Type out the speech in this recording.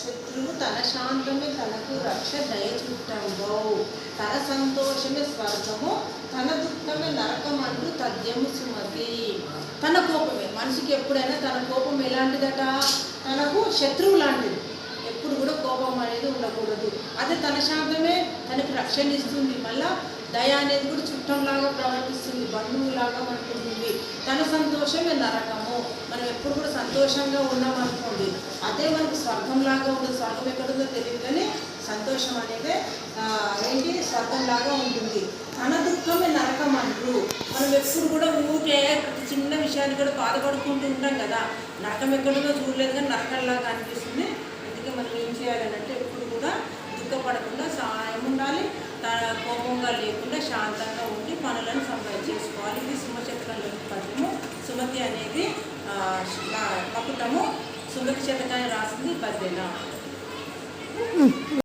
శత్రువు తన శాంతమే తనకు రక్ష దయచుట్టంబో తన సంతోషమే స్వర్గము తన దుఃఖమే నరకం అంటూ తథ్యము సుమతి. తన కోపమే మనిషికి ఎప్పుడైనా తన కోపం ఎలాంటిదట? తనకు శత్రువు లాంటిది. ఎప్పుడు కూడా కోపం అనేది ఉండకూడదు. అదే తన శాంతమే తనకి రక్షణ ఇస్తుంది. మళ్ళా దయ అనేది కూడా చుట్టంలాగా ప్రవర్తిస్తుంది బంధువులాగా మనకు ఉంటుంది తన సంతోషమే నరకము. మనం ఎప్పుడు కూడా సంతోషంగా ఉన్నామనుకోండి అదే మనకు స్వర్గంలాగా ఉండదు స్వర్గం ఎక్కడుందో తెలియదు కానీ సంతోషం అనేది ఏంటి? స్వర్గంలాగా ఉంటుంది. తన దుఃఖమే నరకం అంటారు మనం ఎప్పుడు కూడా ఊరికే ప్రతి చిన్న విషయాన్ని కూడా బాధపడుకుంటూ ఉంటాం కదా. నరకం ఎక్కడుందో చూడలేదు కానీ నరకంలాగా అనిపిస్తుంది. అందుకే మనం ఏం చేయాలంటే ఎప్పుడు కూడా దుఃఖపడకుండా సహాయం ఉండాలి తన కోపంగా లేకుండా శాంతంగా ఉండి పనులను సంపాదించి చేసుకోవాలి. ఇది సుమచక్రంలోని పద్యము. సుమతి అనేది ఆ, మకుటము సుమతి శతకాన్ని రాసింది పద్యన.